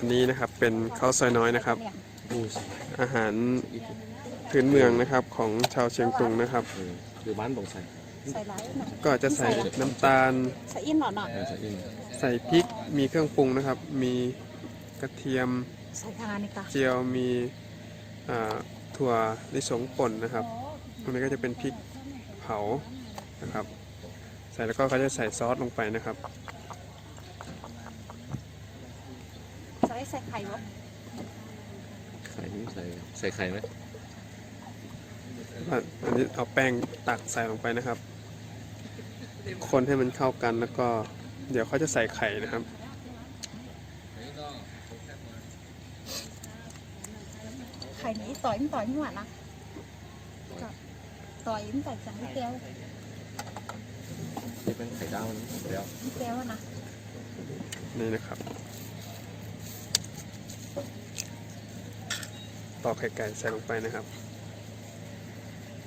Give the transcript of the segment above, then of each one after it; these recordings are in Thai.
อันนี้นะครับเป็นข้าวซอยน้อยนะครับดูสิอาหารพื้นเมืองนะครับของชาวเชียงตุงนะครับเออคือบ้านตรงใส่ใส่ร้ายหน่อยก็จะใส่น้ำตาล ใส่อินหน่อยหน่อยเออใส่อินใส่พริกมีเครื่องปรุงนะครับ มีกระเทียมใส่ทานนี่ค่ะเจียวมีอ่าถั่วลิสงป่นนะครับตรงนี้ก็จะเป็นพริกเผานะครับ ใส่แล้วก็เขาจะใส่ซอสลงไปนะครับ ใส่ใส่ไข่วะใส่นี่ใส่ใส่ไข่ไหมอะอันนี้เอาแป้งตักใส่ลงไปนะครับ คนให้มันเข้ากันแล้วก็ เดี๋ยวเขาจะใส่ไข่นะครับไข่นี้ต่อยมันต่อยมันหวานนะต่อยมันใส่จังแก้วนี่เป็นไข่ดาวนะเดี๋ยวแก้วนะนี่นะครับ ตอกไข่ไก่ใส่ลงไปนะครับ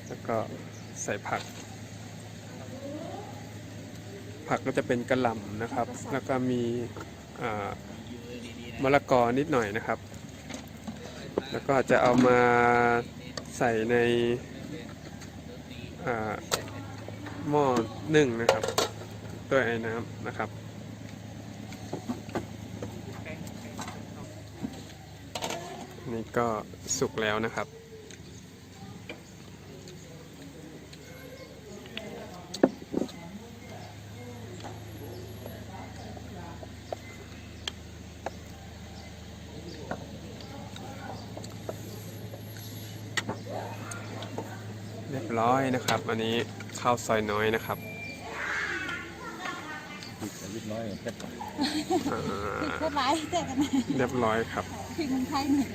แล้วก็ใส่ผัก ผักก็จะเป็นกระหล่ำนะครับ แล้วก็มีมะละกอนิดหน่อยนะครับ แล้วก็จะเอามาใส่ในหม้อนึ่งนะครับ ด้วยไอ้น้ำนะครับ นี่ก็สุกแล้วนะครับ เรียบร้อยนะครับ อันนี้ข้าวซอยน้อยนะครับใส่ยิบน้อยแค่ปากอ่าโคตรร้ายแต่กันนะเรียบร้อยครับ พิงไทยหนึ่ง